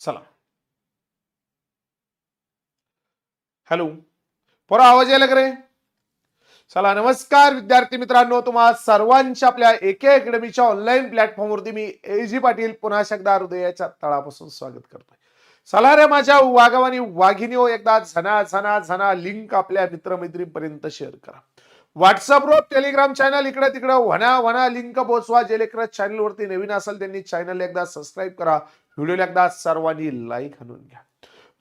चला. हॅलो पोरा आवाज यायला का रे? चला नमस्कार विद्यार्थी मित्रांनो तुम्हा सर्वांच्या आपल्या एके अकॅडमीच्या ऑनलाईन प्लॅटफॉर्मवरती मी ए जी पाटील पुन्हा एकदा हृदयाच्या तळापासून स्वागत करतोय. चला रे माझ्या वाघवानी वाघिनी एकदा झना झना झना लिंक आपल्या मित्रमैत्रीपर्यंत शेअर करा. व्हॉट्सअप रोज टेलिग्राम चॅनल इकडे तिकडे वना वना लिंक पोहोचवा जे लेकर चॅनल वरती नवीन असेल त्यांनी चॅनल एकदा सबस्क्राईब करा. व्हिडिओला एकदा सर्वांनी लाईक आणून घ्या.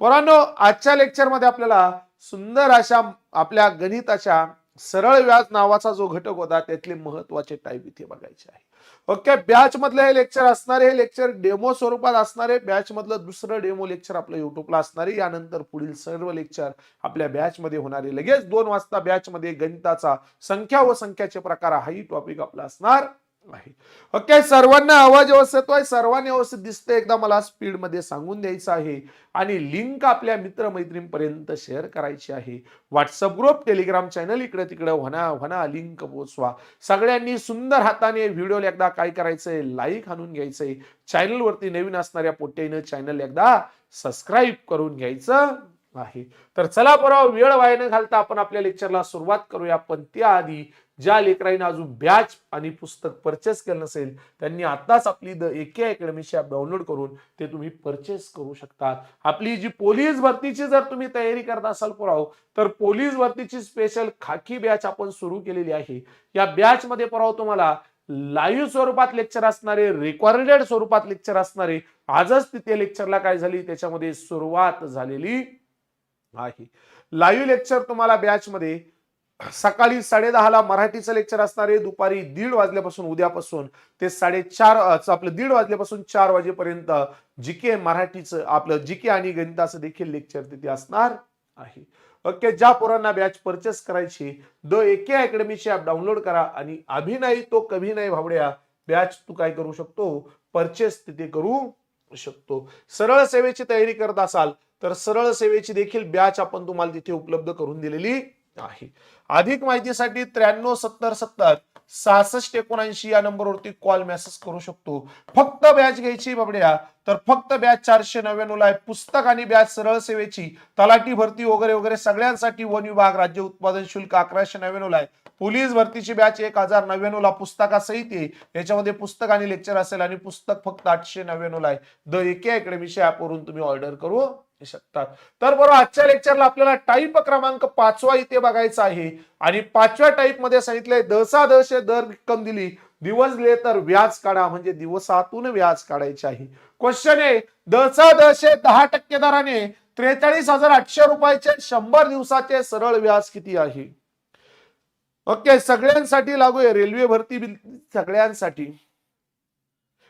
पोरांनो आजच्या लेक्चरमध्ये आपल्याला सुंदर अशा आपल्या गणिताच्या सरळ व्याज नावाचा जो घटक होता त्यातले महत्त्वाचे टाईप इथे बघायचे आहे. ओके बॅच मधलं हे लेक्चर असणारे हे लेक्चर डेमो स्वरूपात असणारे बॅच मधलं दुसरं डेमो लेक्चर आपलं युट्यूबला असणारे यानंतर पुढील सर्व लेक्चर आपल्या बॅच मध्ये होणारे लगेच दोन वाजता बॅच मध्ये गणिताचा संख्या व संख्याचे प्रकार हाही टॉपिक आपला असणार. आहे ओके सर्वांना आवाज व्यवस्थित सर्वांनी व्यवस्थित दिसते एकदा मला स्पीडमध्ये सांगून द्यायचं आहे. आणि लिंक आपल्या मित्रमैत्रीणपर्यंत शेअर करायची आहे. व्हॉट्सअप ग्रुप टेलिग्राम चॅनल इकडे तिकडे व्हना व्हना लिंक पोचवा. सगळ्यांनी सुंदर हाताने व्हिडिओला एकदा काय करायचंय? लाईक आणून घ्यायचंय. चॅनलवरती नवीन असणाऱ्या पोट्यानं चॅनल एकदा सबस्क्राईब करून घ्यायचं. आहे तर चला बरोबर वेळ वाया न घालता आपण आपल्या लेक्चरला सुरुवात करूया. पण त्याआधी ज्या लेकरांनी अजून बॅच आणि पुस्तक परचेस केलं नसेल त्यांनी आताच आपली द एके अकॅडमीची ॲप डाउनलोड करून ते तुम्ही परचेस करू शकता. आपली जी पोलीस भरतीची जर तुम्ही तयारी करत असाल पुराव तर पोलीस भरतीची स्पेशल खाकी बॅच आपण सुरू केलेली आहे. या बॅच मध्ये पुराव तुम्हाला लाईव्ह स्वरूपात लेक्चर असणारे रेकॉर्डेड स्वरूपात लेक्चर असणारे आजच तिथे लेक्चरला काय झाली? त्याच्यामध्ये सुरुवात झालेली आहे लाईव्ह लेक्चर तुम्हाला बॅच मध्ये सकाळी साडेदहाला मराठीचं लेक्चर असणार आहे. दुपारी दीड वाजल्यापासून उद्यापासून ते साडेचार आपलं दीड वाजल्यापासून चार वाजेपर्यंत जी के मराठीचं आपलं जी के आणि गणिताचं देखील लेक्चर तिथे असणार आहे. ओके ज्या पोरांना बॅच परचेस करायची द एके अकॅडमीची ऍप डाउनलोड करा आणि अभिनय तो कभी नाही भावड्या बॅच तू काय करू शकतो? परचेस तिथे करू शकतो. सरळ सेवेची तयारी करत असाल तर सरळ सेवेची देखील बॅच आपण तुम्हाला तिथे उपलब्ध करून दिलेली आहे. अधिक माहितीसाठी त्र्याण्णव सत्तर सत्तर सहासष्ट एकोणऐंशी या नंबरवरती कॉल मेसेज करू शकतो. फक्त बॅच घ्यायची बाबड्या. तर फक्त बॅच चारशे नव्याण्णव ला आहे. पुस्तक आणि बॅच सरळ सेवेची तलाठी भरती वगैरे वगैरे सगळ्यांसाठी वन विभाग राज्य उत्पादन शुल्क अकराशे नव्याण्णव ला आहे. पोलीस भरतीची बॅच एक हजार नव्याण्णव ला पुस्तकासहित आहे. याच्यामध्ये पुस्तक आणि लेक्चर असेल आणि पुस्तक फक्त आठशे नव्याण्णव ला आहे. द एके अकॅडमीच्या ऍपवरून तुम्ही ऑर्डर करू शकतात तर बरोबर आजच्या लेक्चरला आपल्याला टाईप क्रमांक पाचवा इथे बघायचा आहे. आणि पाचव्या टाईपमध्ये सांगितलंय दसादश दर रक्कम दिली. दिवस दिले तर व्याज काढा म्हणजे दिवसातून व्याज काढायचे आहे क्वेश्चन आहे दसादश दहा टक्के दराने त्रेचाळीस हजार आठशे रुपयाचे शंभर दिवसाचे सरळ व्याज किती आहे? ओके सगळ्यांसाठी लागू आहे रेल्वे भरती बिल सगळ्यांसाठी.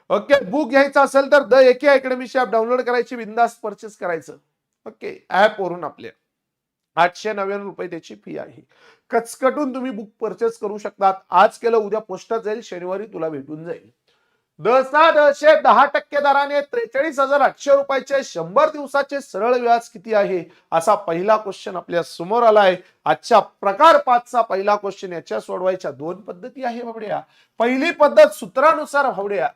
ओके बुक घ्यायचं असेल तर द एके अकॅडमीची ऍप डाउनलोड करायची बिंदास परचेस करायचं. ओके ऍप वरून आपल्या. आठशे नव्याण्णव रुपये त्याची फी आहे. कचकटून तुम्ही बुक परचेस करू शकतात. आज केलं उद्या पोस्टात जाईल शनिवारी तुला भेटून जाईल. दसा दशे दहा टक्के दराने त्रेचाळीस हजार आठशे रुपयाचे शंभर दिवसाचे सरळ व्याज किती आहे? असा पहिला क्वेश्चन आपल्यासमोर आलाय. आजच्या प्रकार पाचचा पहिला क्वेश्चन याच्या सोडवायच्या दोन पद्धती आहे भावड्या. पहिली पद्धत सूत्रानुसार भावड्या.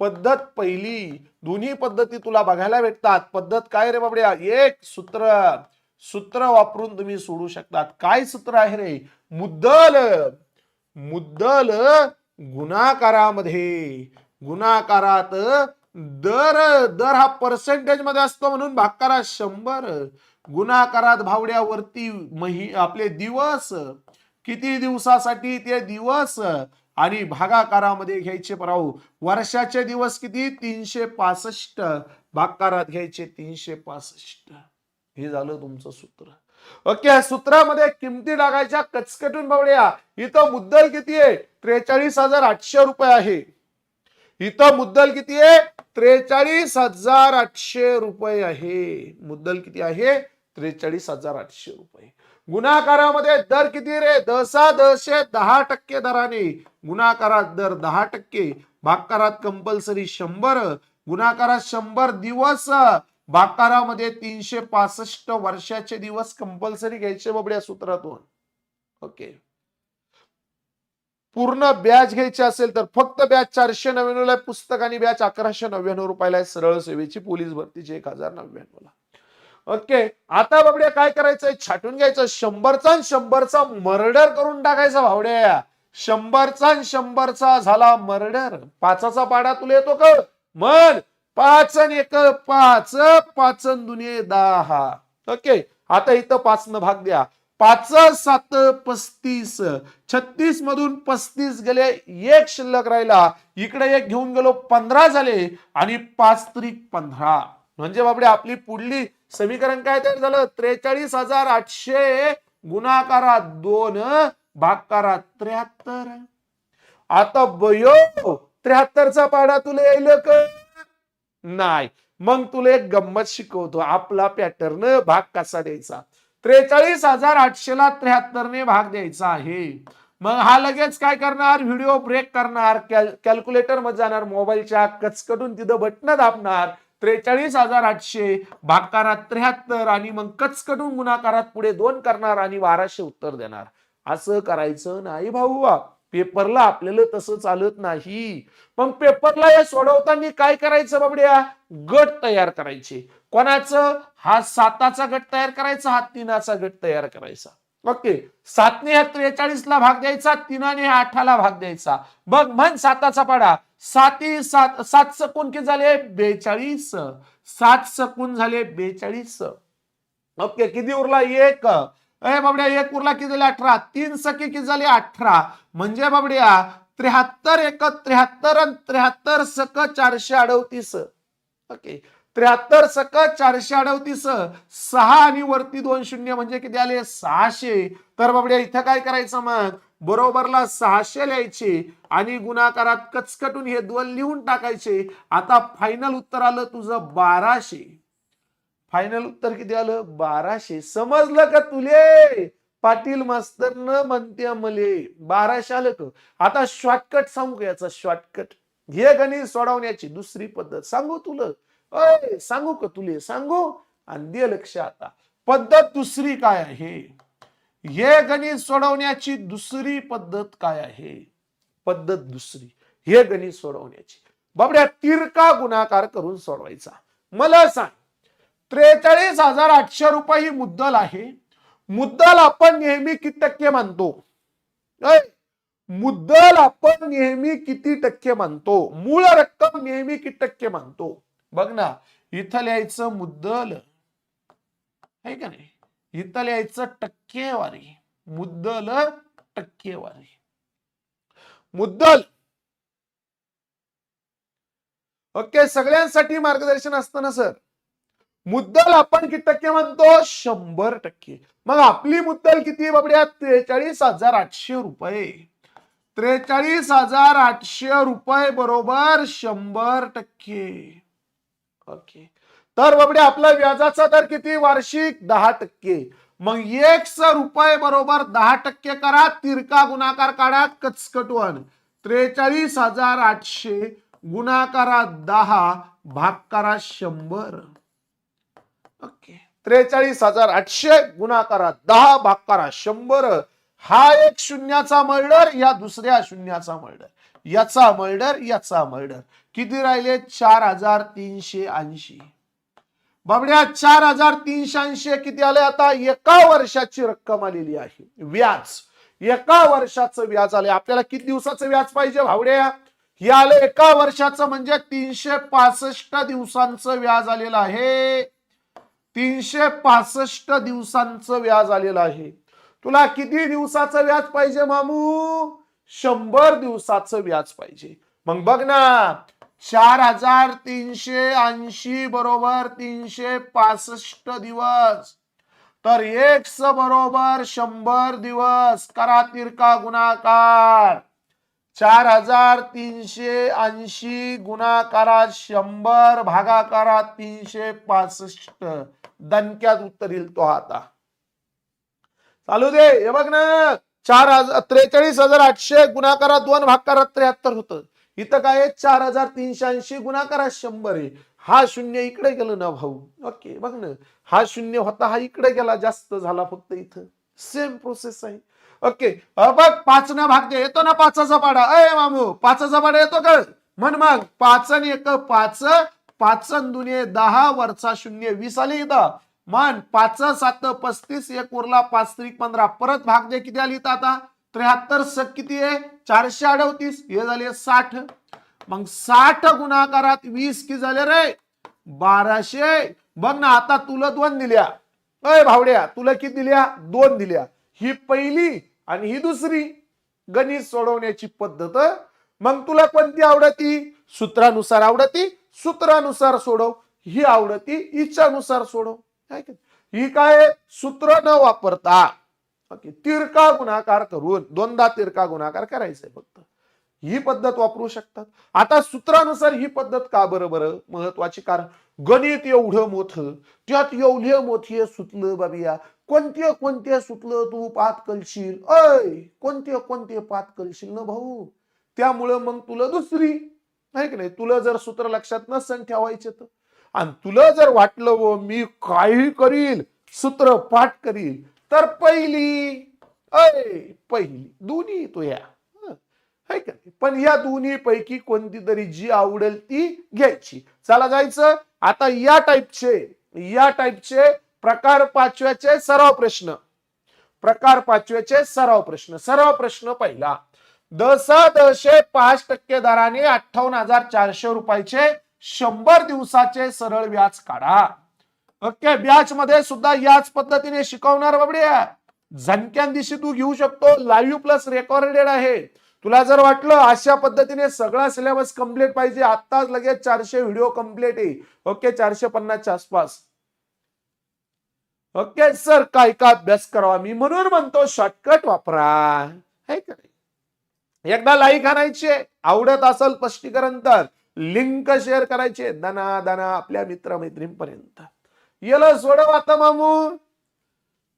पद्धत पहिली. दोन्ही पद्धती तुला बघायला भेटतात. पद्धत काय रे बाबड्या एक सूत्र. सूत्र वापरून तुम्ही सोडू शकतात. काय सूत्र आहे रे? मुद्दल. मुद्दल गुणाकारामध्ये. गुणाकारात दर दर हा पर्सेंटेजमध्ये असतो म्हणून भाकारात शंभर. गुणाकारात भावड्यावरती मही आपले दिवस. किती दिवसासाठी ते दिवस? आणि भागाकारामध्ये घ्यायचे पराव वर्षाचे दिवस किती? तीनशे पासष्ट. भागकारात घ्यायचे तीनशे पासष्ट. हे झालं तुमचं सूत्र. ओके सूत्रामध्ये किमती टाकायच्या कचकटून बघूया. इथं मुद्दल किती आहे? त्रेचाळीस हजार आठशे रुपये आहे. इथं मुद्दल किती आहे? त्रेचाळीस हजार आठशे रुपये आहे. मुद्दल किती आहे? त्रेचाळीस हजार आठशे रुपये. गुणाकारामध्ये दर किती रे? दसा दशे दहा टक्के दराने. गुणाकारात दर दहा टक्के. भागकारात कंपल्सरी शंभर. गुन्हाकारात शंभर दिवस. बाकारामध्ये तीनशे पासष्ट वर्षाचे दिवस कंपल्सरी घ्यायचे बाबड्या सूत्रातून. ओके पूर्ण बॅच घ्यायची असेल तर फक्त बॅच चारशे नव्याण्णवला आहे पुस्तक आणि बॅच अकराशे नव्याण्णव रुपयाला आहे सरळ सेवेची पोलीस भरतीची एक हजार नव्याण्णवला. ओके आता बाबड्या काय करायचंय छाटून घ्यायचं. शंभरचा शंभरचा मर्डर करून टाकायचा भावड्या. शंभरचा शंभरचा झाला मर्डर पाचाचा पाडा तुला येतो का मन पाच एक पाच पाच आणि दुनिये दहा. ओके आता इथं पाच न भाग द्या. पाच सात पस्तीस. छत्तीस मधून पस्तीस गेले एक शिल्लक राहिला. इकडे एक घेऊन गेलो पंधरा झाले आणि पाच त्रिक पंधरा. म्हणजे बाबडे आपली पुढली समीकरण काय तयार झालं? त्रेचाळीस हजार आठशे गुणाकारा दोन भागकारा त्र्याहत्तर. आता बयो त्र्याहत्तरचा पाडा तुला येईल का? नाही. मग तुला एक गंमत शिकवतो. आपला पॅटर्न भाग कसा द्यायचा? त्रेचाळीस हजार आठशे ला त्र्याहत्तरने भाग द्यायचा आहे. मग हा लगेच काय करणार? व्हिडिओ ब्रेक करणार. कॅल्क्युलेटरमध्ये जाणार. मोबाईलच्या कचकटून तिथं बटन दाबणार. त्रेचाळीस हजार आठशे भागकारात त्र्याहत्तर आणि मग कचकटून गुणाकारात पुढे दोन करणार आणि बाराशे उत्तर देणार. असं करायचं नाही भाऊ. पेपरला आपल्याला तसं चालत नाही. पण पेपरला हे सोडवताना काय करायचं बाबड्या? गट तयार करायचे. कोणाचं? हा साताचा गट तयार करायचा हा तिनाचा गट तयार करायचा. ओके. सातने हा त्रेचाळीस ला भाग द्यायचा तिनाने हा अठराला भाग द्यायचा. बघ म्हण साताचा पाडा. साती सात सात सकून किती झाले? बेचाळीस. सात सकून झाले बेचाळीस. ओके किती उरला? एक. अय बाबड्या एक उरला किती झाले अठरा तीन सखे किती झाले अठरा. म्हणजे बाबड्या त्र्याहत्तर एक त्र्याहत्तर आणि त्र्याहत्तर सक चारशे अडवतीस ओके. त्र्याहत्तर सक चारशे अडवतीस सहा आणि वरती दोन शून्य म्हणजे किती आले? सहाशे. तर बाबड्या इथं काय करायचं मग? बरोबरला सहाशे लिहायचे आणि गुणाकारात कचकटून हे दोन लिहून टाकायचे. आता फायनल उत्तर आलं तुझं बाराशे. फायनल उत्तर किती आलं? बाराशे. समजलं का तुले? पाटील मास्तर न म्हणते मले बाराशे आलं का आता शॉर्टकट सांगू का याचा शॉर्टकट हे गणित सोडवण्याची दुसरी पद्धत. सांगू तुला. अय सांगू का तुले? सांगू? आणि दे लक्ष आता. पद्धत दुसरी काय आहे? हे गणित सोडवण्याची दुसरी पद्धत काय आहे? पद्धत दुसरी. हे गणित सोडवण्याची बाबड्या तिरका गुणाकार करून सोडवायचा. मला सांग. त्रेचाळीस हजार आठशे रुपये ही मुद्दल आहे. मुद्दल आपण नेहमी किती टक्के मानतो? मुद्दल आपण नेहमी किती टक्के मानतो? मूळ रक्कम नेहमी किती टक्के मानतो? बघ ना इथं लिहायचं मुद्दल आहे का नाही? इथं लिहायचं टक्केवारी मुद्दल टक्केवारी. मुद्दल. ओके सगळ्यांसाठी मार्गदर्शन असतं ना सर? मुद्दल आपण किती टक्के म्हणतो? शंभर टक्के. मग आपली मुद्दल किती बाबड्या? त्रेचाळीस हजार आठशे रुपये. त्रेचाळीस हजार आठशे रुपये बरोबर शंभर टक्के. ओके. तर बाबड्या आपला व्याजाचा दर किती? वार्षिक दहा टक्के. मग एक रुपये बरोबर दहा टक्के करा. तिरका गुणाकार काढा. कचकटवन त्रेचाळीस हजार आठशे गुणाकारा दहा भाग करा शंभर. त्रेचाळीस हजार आठशे गुणाकारा दहा भाग करा शंभर. हा एक शून्याचा मर्डर या दुसऱ्या शून्याचा मर्डर. याचा मर्डर याचा मर्डर. किती राहिले? चार हजार तीनशे ऐंशी. बाबड्या चार हजार तीनशे ऐंशी किती आले आता? एका वर्षाची रक्कम आलेली आहे. व्याज. एका वर्षाचं व्याज आले आपल्याला किती दिवसाचं व्याज पाहिजे भावड्या हे आलं एका वर्षाचं म्हणजे तीनशे पासष्ट दिवसांचं व्याज आलेलं आहे. तीनशे पासष्ट दिवसांचं व्याज आलेलं आहे. तुला किती दिवसाचं व्याज पाहिजे मामू? शंभर दिवसाचं व्याज पाहिजे. मग बघ ना चार हजार तीनशे ऐंशी बरोबर तीनशे पासष्ट दिवस. तर एक बरोबर शंभर दिवस करा तिरका गुणाकार. चार हजार तीनशे ऐंशी गुणाकारात शंभर भागाकारात तीनशे पासष्ट. दणक्यात उत्तर येईल तो आता. चालू दे हे बघ ना. चार हजार त्रेचाळीस हजार आठशे गुणाकारात दोन भागाकारात त्र्याहत्तर होतं. इथं काय आहे? चार हजार तीनशे ऐंशी गुणाकारात शंभर आहे. हा शून्य इकडे गेलं ना भाऊ. ओके बघ ना. हा शून्य होता हा इकडे गेला जास्त झाला फक्त इथं. सेम प्रोसेस आहे. ओके. बघ पाच ना भाग दे येतो ना पाचाचा पाडा. अय मामू पाचाचा पाडा येतो का? म्हण मग. पाच आणि एक पाच पाच दुनिये दहा वरचा शून्य वीस आले इथं. मन पाच सात पस्तीस एक उरला पाच त्रिक पंधरा. परत भाग दे किती आली आता? त्र्याहत्तर स किती आहे? चारशे अडवतीस हे झाले साठ. मग साठ गुणाकारात वीस कि झाले रे? बाराशे. बघ ना आता तुला दोन दिल्या. अय भावड्या तुला किती दिल्या? दोन दिल्या. ही पहिली आणि ही दुसरी गणित सोडवण्याची पद्धत. मग तुला कोणती आवडती? सूत्रानुसार आवडती? सूत्रानुसार सोडव. ही आवडती इच्छानुसार सोडव. ही काय सूत्र न वापरता. ओके तिरका गुणाकार करून दोनदा तिरका गुणाकार करायचंय फक्त. ही पद्धत वापरू शकतात. आता सूत्रानुसार ही पद्धत का बरोबर महत्वाची कारण गणित एवढं मोठं त्यात एवढं मोठी सुतलं बाबिया कोणते कोणते सुतलं तू पात कलशील? अय कोणते कोणते पात कलशील ना भाऊ? त्यामुळं मग तुला दुसरी. आहे की नाही? तुला जर सूत्र लक्षात नसन ठेवायचे तर. आणि तुला जर वाटलं व मी काही करील सूत्र पाठ करील तर पहिली. अय पहिली. दोन्ही तो या. का नाही? पण या दोन्ही पैकी कोणती तरी जी आवडेल ती घ्यायची. चला जायचं. आता या टाईपचे या टाईपचे प्रकार पाचव्याचे सराव प्रश्न. प्रकार पाचव्याचे सराव प्रश्न. सराव प्रश्न पहिला. दस दशे पाच टक्के दराने अठ्ठावन्न हजार चारशे रुपयाचे शंभर दिवसाचे सरळ व्याज काढा. ओके व्याजमध्ये सुद्धा याच पद्धतीने शिकवणार बाबड्या. झनक्या दिवशी तू घेऊ शकतो. लाईव्ह प्लस रेकॉर्डेड आहे. तुला जर वाटलं अशा पद्धतीने सगळा सिलेबस कंप्लीट पाहिजे आत्ताच लगेच चारशे व्हिडिओ कंप्लीट आहे. ओके चारशे पन्नासच्या आसपास. ओके सर काय का अभ्यास करावा? मी म्हणून म्हणतो शॉर्टकट वापरा. है का नाही? एकदा लाईक आणायची आवडत असेल स्पष्टीकरण तर लिंक शेअर करायचे दना दना आपल्या मित्रमैत्रींपर्यंत येलं सोडव आता मामू.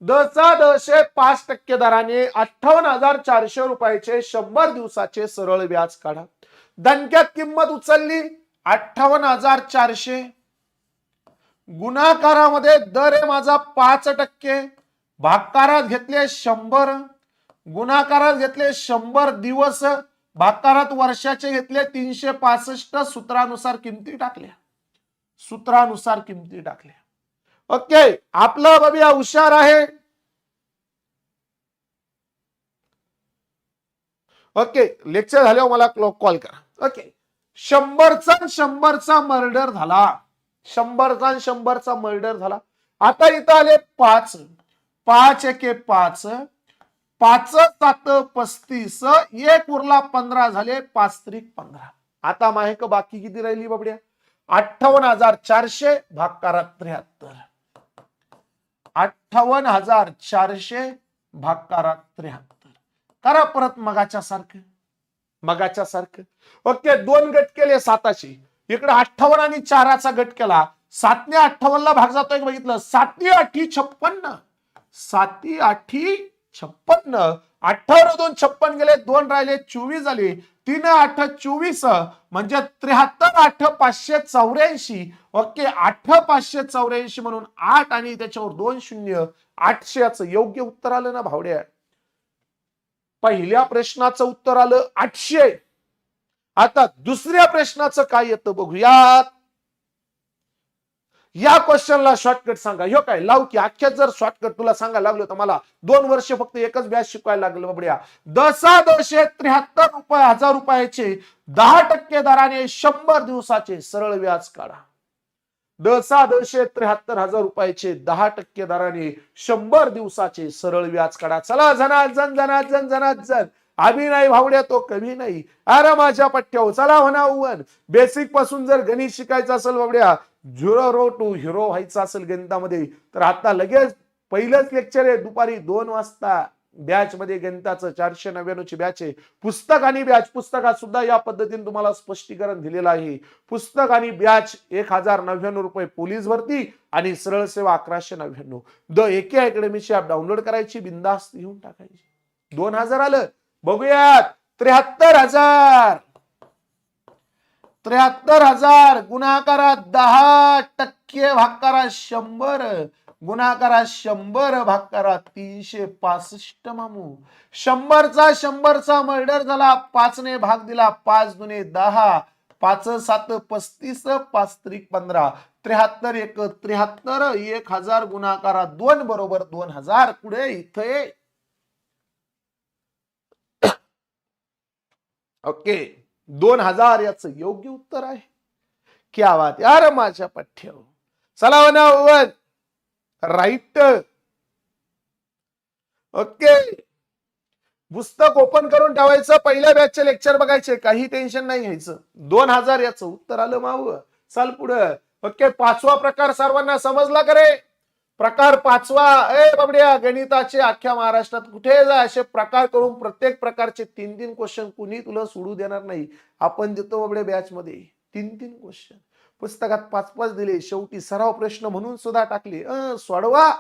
दचा दशे पाच टक्के दराने अठ्ठावन्न हजार चारशे रुपयाचे शंभर दिवसाचे सरळ व्याज काढा. दणक्यात किंमत उचलली अठ्ठावन्न हजार चारशे. गुणाकारामध्ये दर आहे माझा पाच टक्के. भागकारात घेतले शंभर. गुणाकारात घेतले शंभर दिवस. भागकारात वर्षाचे घेतले तीनशे पासष्ट सूत्रानुसार किमती टाकल्या. सूत्रानुसार किमती टाकल्या. ओके आपला बबिया हुशार आहे. ओके लेक्चर झाल्यावर मला कॉल करा. ओके. शंभरचा शंभरचा मर्डर झाला. शंभरचा शंभरचा मर्डर झाला. आता इथं आले पाच. पाच एके पाच. पाच सात पस्तीस. एक उरला पंधरा झाले पाच त्रिक पंधरा. आता माहेक बाकी किती राहिली बाबड्या? अठ्ठावन्न हजार चारशे भागकारात त्र्याहत्तर. अठ्ठावन्न हजार चारशे भागकारात त्र्याहत्तर. करा परत मगाच्या सारखं मगाच्या सारखं ओके दोन गट केले साताचे इकडे अठ्ठावन्न आणि चाराचा गट केला. सातने अठ्ठावन्नला भाग जातोय बघितलं? साती आठी छप्पन्न. साती आठी छप्पन्न. अठ्ठावन्न दोन छप्पन गेले दोन राहिले चोवीस झाले. तीन आठ चोवीस. म्हणजे त्र्याहत्तर आठ पाचशे चौऱ्याऐंशी. ओके आठ पाचशे चौऱ्याऐंशी म्हणून आठ आणि त्याच्यावर दोन शून्य. आठशेच योग्य उत्तर आलं ना भावड्या? पहिल्या प्रश्नाचं उत्तर आलं आठशे. आता दुसऱ्या प्रश्नाचं काय येतं बघूयात. या क्वेश्चनला शॉर्टकट सांगा. हो काय लाव की. अख्ख्यात जर शॉर्टकट तुला सांगायला लागलो तर मला दोन वर्ष फक्त एकच बॅच शिकवायला लागलं बाबड्या. दसा दोनशे त्र्याहत्तर रुपये हजार रुपयाचे दहा टक्के दराने शंभर दिवसाचे सरळ व्याज काढा. दसा दोनशे त्र्याहत्तर हजार रुपयाचे दहा टक्के दराने शंभर दिवसाचे सरळ व्याज काढा. चला जना जन जना जन जना जन आम्ही नाही भावड्या तो कमी नाही. अरे माझ्या पट्ट्यावर चला म्हणा उवन बेसिकपासून जर गणित शिकायचं असेल बाबड्या झिरो रो टू हिरो व्हायचं असेल गणितामध्ये तर आता लगेच पहिलंच लेक्चर आहे दुपारी दोन वाजता. बॅच मध्ये गणिताचं चारशे नव्याण्णव ची बॅच आहे. पुस्तक आणि बॅच पुस्तकात सुद्धा या पद्धतीने तुम्हाला स्पष्टीकरण दिलेलं आहे. पुस्तक आणि बॅच एक हजार नव्याण्णव रुपये पोलीस भरती आणि सरळ सेवा अकराशे नव्याण्णव. द एके अकॅडमीची ऍप डाउनलोड करायची बिंदास्त घेऊन टाकायची. दोन हजार आलं बघूयात. त्र्याहत्तर हजार. त्र्याहत्तर हजार गुणाकारात दहा टक्के भाकारात शंभर. गुणाकारात शंभर भाकारात तीनशे पासष्ट मामू. शंभरचा शंभरचा मर्डर झाला. पाचने भाग दिला. पाच दुने दहा. पाच सात पस्तीस पाच त्रिक पंधरा. त्र्याहत्तर एक त्र्याहत्तर एक हजार गुणाकारा दोन बरोबर दोन हजार. पुढे इथे ओके. दोन हजार याच योग्य उत्तर आहे. क्या बात यार माझ्या पठ्य चला हो वन राईट. ओके. पुस्तक ओपन करून ठेवायचं. पहिल्या बॅचचे लेक्चर बघायचे. काही टेन्शन नाही घ्यायचं. दोन हजार याचं उत्तर आलं माव चाल पुढं. ओके पाचवा प्रकार सर्वांना समजला करे प्रकार पाचवा ए बाबड्या गणिताचे अख्ख्या महाराष्ट्रात कुठे जा असे प्रकार करून प्रत्येक प्रकारचे तीन तीन क्वेश्चन कुणी तुला सोडू देणार नाही. आपण देतो बाबडे बॅच मध्ये. तीन तीन क्वेश्चन पुस्तकात पाच पाच दिले. शेवटी सराव प्रश्न म्हणून सुद्धा टाकले. अं, सोडवा.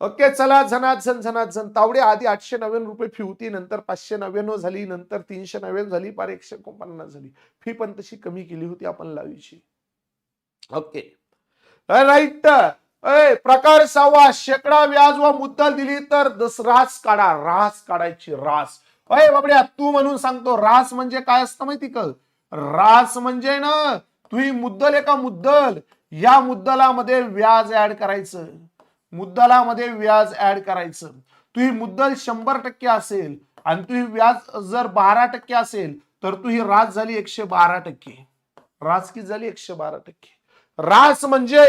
ओके चला झनाझन झनाझन तावडे आधी आठशे नव्याण्णव रुपये फी होती नंतर पाचशे नव्याण्णव झाली नंतर तीनशे नव्याण्णव झाली पार एकशे एकोणपन्नास झाली. फी पण तशी कमी केली होती आपण लावीची ओके. राईट. प्रकार सहावा शेकडा व्याज व मुद्दल दिली तर रास काढा रास काढायची रास. अय बाबड्या तू म्हणून सांगतो रास म्हणजे काय असतं माहिती का? रास म्हणजे ना तुही मुद्दल एका मुद्दल या मुद्दलामध्ये व्याज ऍड करायचं. मुद्दलामध्ये व्याज ऍड करायचं. तुही मुद्दल शंभर टक्के असेल आणि तुही व्याज जर बारा टक्के असेल तर तुही रास झाली एकशे बारा टक्के. रास की झाली? एकशे बारा टक्के. रास म्हणजे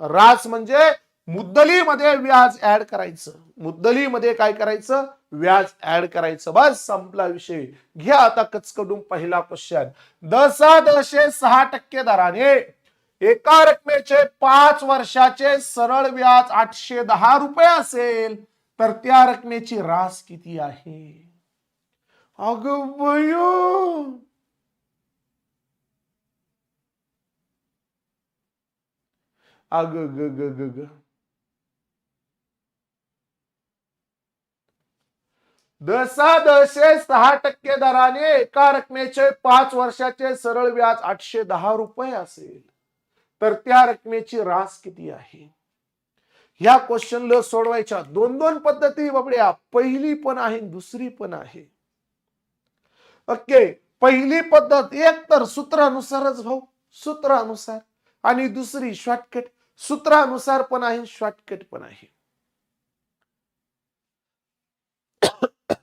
रास म्हणजे मुद्दलीमध्ये व्याज ऍड करायचं. मुद्दलीमध्ये काय करायचं? व्याज ऍड करायचं. बस संपला विषय. घ्या आता कचकडून पहिला क्वेश्चन दसा दशे सहा टक्के दराने एका रकमेचे पाच वर्षाचे सरळ व्याज आठशे दहा रुपये असेल तर त्या रकमेची रास किती आहे? अग बयो अग ग ग ग ग. दसा सहा टक्के दराने एका रकमेचे पाच वर्षाचे सरळ व्याज आठशे दहा रुपये असेल. तर त्या रकमेची रास किती आहे? ह्या क्वेश्चनला सोडवायच्या दोन दोन पद्धती बाबड्या. पहिली पण आहे दुसरी पण आहे. ओके पहिली पद्धत एक तर सूत्रानुसारच भाऊ. सूत्रानुसार. आणि दुसरी शॉर्टकट सूत्रानुसार पण आहे शॉर्टकट पण आहे.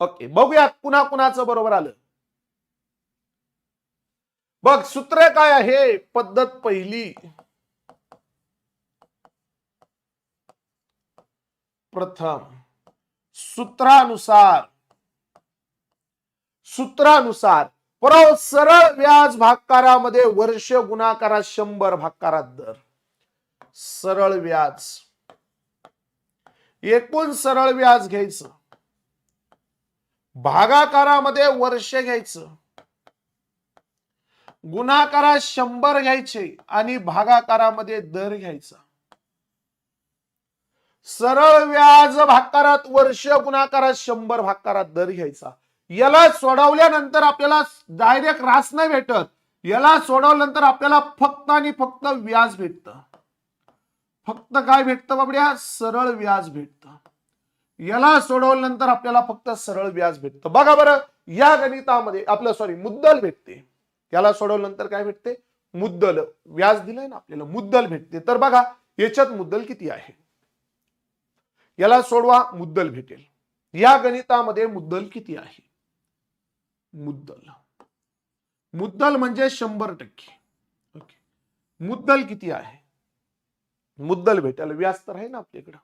ओके बघूया कुणा कुणाचं बरोबर आलं. बघ सूत्र काय आहे? पद्धत पहिली. प्रथम सूत्रानुसार. सूत्रानुसार बरोबर सरळ व्याज भागकारामध्ये वर्ष गुणाकारात शंभर भागकारात दर. सरळ व्याज. एकूण सरळ व्याज घ्यायचं. भागाकारामध्ये वर्ष घ्यायचं. गुणाकारात शंभर घ्यायचे आणि भागाकारामध्ये दर घ्यायचा. सरळ व्याज भागकारात वर्ष गुणाकारात शंभर भागकारात दर घ्यायचा. याला सोडवल्यानंतर आपल्याला डायरेक्ट रास नाही भेटत. याला सोडवल्यानंतर आपल्याला फक्त आणि फक्त व्याज भेटत. फक्त काय भेटतं बाबड्या? सरळ व्याज भेटतं. याला सोडवल्यानंतर आपल्याला फक्त सरळ व्याज भेटतं. बघा बरं या गणितामध्ये आपलं सॉरी मुद्दल भेटते. याला सोडवल्यानंतर काय भेटते? मुद्दल. व्याज दिलंय ना आपल्याला मुद्दल भेटते. तर बघा याच्यात मुद्दल किती आहे? याला सोडवा मुद्दल भेटेल. या गणितामध्ये मुद्दल किती आहे? मुद्दल. मुद्दल म्हणजे शंभर टक्के. ओके. मुद्दल किती आहे? मुद्दल भेटेल. व्याज तर आहे ना आपल्याकडं.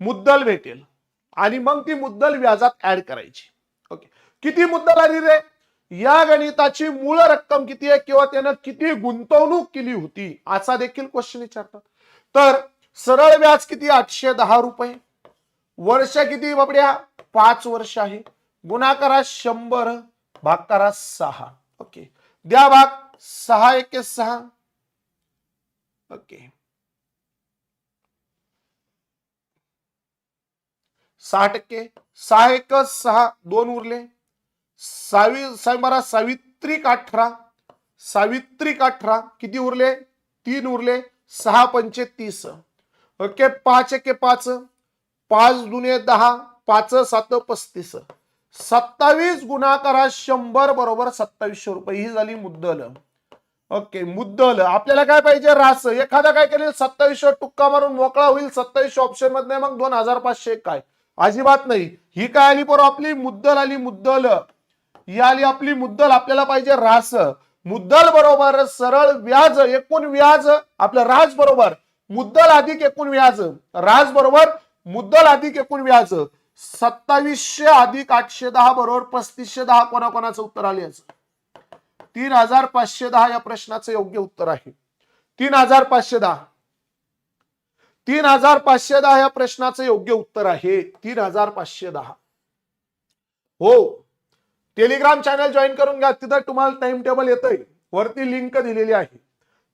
मुद्दल भेटेल. आणि मग ती मुद्दल व्याजात ऍड करायची. ओके. किती मुद्दल आली रे? या गणिताची मूळ रक्कम किती आहे किंवा त्यानं किती गुंतवणूक केली होती असा देखील क्वेश्चन विचारतात. तर सरळ व्याज किती आठशे दहा रुपये. वर्ष किती बाबड्या? पाच वर्ष आहे. गुणाकारात शंभर भागकारात सहा. ओके द्या भाग सहा एक सहा. ओके सहा टक्के. सहा एक सहा दोन उरले. सहावी सहा बारा सावित्रिक अठरा सावित्रिक अठरा किती उरले? तीन उरले. सहा पंचे तीस. ओके पाच एके पाच. पाच दुने दहा पाच सात पस्तीस. सत्तावीस गुणाकारा शंभर बरोबर सत्तावीसशे रुपये. ही झाली मुद्दल. ओके मुद्दल. आपल्याला काय पाहिजे? रास. एखादा काय केले सत्तावीसशे टुक्का मारून मोकळा होईल. सत्तावीसशे ऑप्शनमध्ये मग दोन हजार पाचशे काय? अजिबात नाही. ही काय आली बरोबर आपली? मुद्दल आली मुद्दल. ही आली आपली मुद्दल आपल्याला पाहिजे रास. मुद्दल बरोबर सरळ व्याज एकूण व्याज आपलं राज बरोबर. मुद्दल अधिक एकूण व्याज. राज बरोबर मुद्दल अधिक एकूण व्याज. सत्तावीसशे अधिक आठशे दहा बरोबर पस्तीसशे दहा कोणाकोणाचं उत्तर आले तीन हजार पाचशे दहा या प्रश्नाचं योग्य उत्तर आहे. तीन हजार पाचशे दहा. तीन हजार पाचशे दहा या प्रश्नाचं योग्य उत्तर आहे. तीन हजार पाचशे दहा. हो. टेलिग्राम चॅनल जॉईन करून घ्या तिथं तुम्हाला टाइम टेबल येतंय. वरती लिंक दिलेली आहे.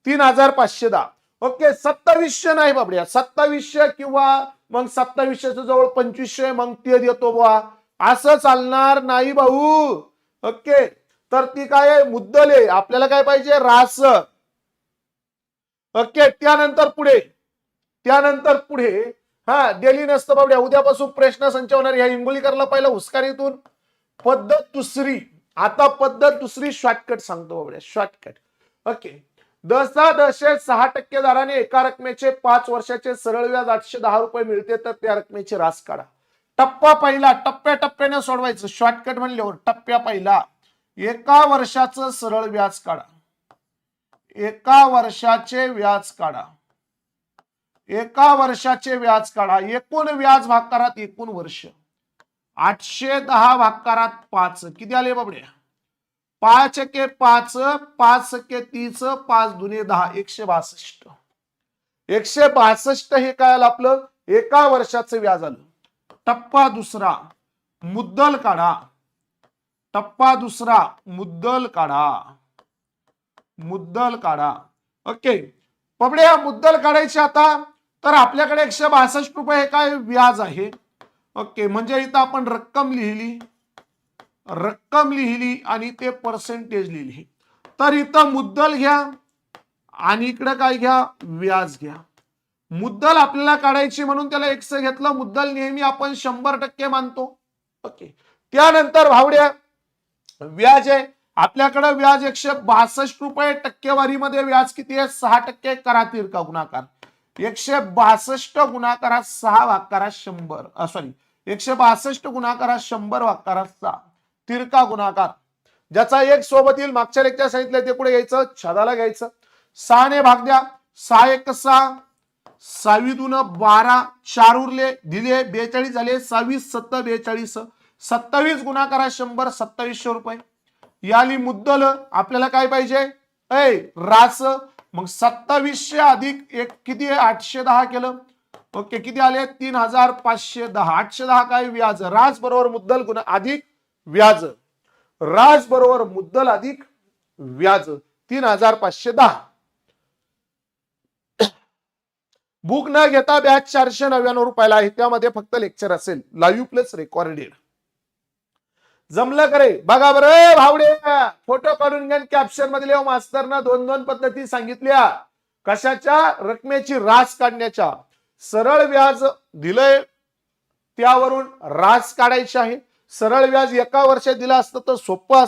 तीन हजार पाचशे दहा. ओके सत्तावीसशे नाही बाबड्या. सत्तावीसशे किंवा मग सत्तावीसशेच्या जवळ पंचवीसशे मग ते देतो बुवा. असं चालणार नाही भाऊ. ओके तर ती काय मुद्दल आहे. आपल्याला काय पाहिजे? रास. ओके त्यानंतर पुढे. त्यानंतर पुढे. हा डेली नसतं बाबड्या. उद्यापासून प्रश्न संच होणार ह्या हिंगोलीकरला पहिला हुस्कारीतून पद्धत दुसरी. आता पद्धत दुसरी शॉर्टकट सांगतो बाबड्या शॉर्टकट ओके दसा दशे सहा टक्के दराने एका रकमेचे पाच वर्षाचे सरळ व्याज आठशे दहा रुपये मिळते तर त्या रकमेची रास काढा. टप्पा पहिला टप्प्या टप्प्याने सोडवायचं. शॉर्टकट म्हणल्यावर टप्प्या पहिला. एका वर्षाचं सरळ व्याज काढा. एका वर्षाचे व्याज काढा. एका वर्षाचे व्याज काढा. एकूण व्याज भाकारात एकूण वर्ष. आठशे दहा भाकारात पाच. किती आले बाबडे? पाच के पाच पाच के तीस पाच दुने दहा. एकशे बासष्ट. एकशे बासष्ट हे काय आलं आपलं? एका वर्षाचं व्याज आलं. टप्पा दुसरा मुद्दल काढा. टप्पा दुसरा मुद्दल काढा. मुद्दल काढा. ओके. पबडे मुद्दल काढायची आता तर आपल्याकडे एकशे बासष्ट रुपये हे काय व्याज आहे? ओके म्हणजे इथं आपण रक्कम लिहिली. रक्कम लिहिली आणि ते पर्सेंटेज लिहिली. तर इथं मुद्दल घ्या आणि इकडे काय घ्या? व्याज घ्या. मुद्दल आपल्याला काढायची म्हणून त्याला एक घेतलं. मुद्दल नेहमी आपण शंभर टक्के मानतो. ओके. त्यानंतर भावड्या व्याज आहे. आपल्याकडे व्याज एकशे बासष्ट रुपये टक्केवारीमध्ये व्याज किती आहे? सहा टक्के करातील का गुणाकार. एकशे बासष्ट गुणाकारात सहा वाकारात शंभर सॉरी एकशे बासष्ट गुणाकारात शंभर वाकारात सहा. तिरका गुणाकार. ज्याचा एक सोबत येईल मागच्या लेक्चर सांगितलं ते कुठे यायचं छदाला घ्यायचं. सहाने भाग द्या. सहा एक सहा. सहावी दुन बारा. चार उरले. दिले. बेचाळीस झाले. सहावीस सत्तर बेचाळीस. सत्तावीस गुणाकारात शंभर सत्तावीसशे रुपये. याली मुद्दल आपल्याला काय पाहिजे? ऐ रास. मग सत्तावीसशे अधिक एक किती? आहे आठशे दहा केलं. ओके किती आले? तीन हजार पाचशे दहा. आठशे दहा काय व्याज? राज बरोबर मुद्दल गुण अधिक व्याज. राज बरोबर मुद्दल अधिक व्याज. तीन हजार पाचशे दहा. बुक न घेता बॅच चारशे नव्याण्णव रुपयाला आहे. त्यामध्ये फक्त लेक्चर असेल. Live plus recorded. जमलं करे बघा बरं. भावडे फोटो काढून घ्या कॅप्शनमध्ये लिहा. मास्तरनं दोन दोन पद्धती सांगितल्या. कशाच्या? रकमेची रास काढण्याच्या. सरळ व्याज दिलंय त्यावरून रास काढायची आहे. सरळ व्याज एका वर्षात दिलं असतं तर सोपं असतं.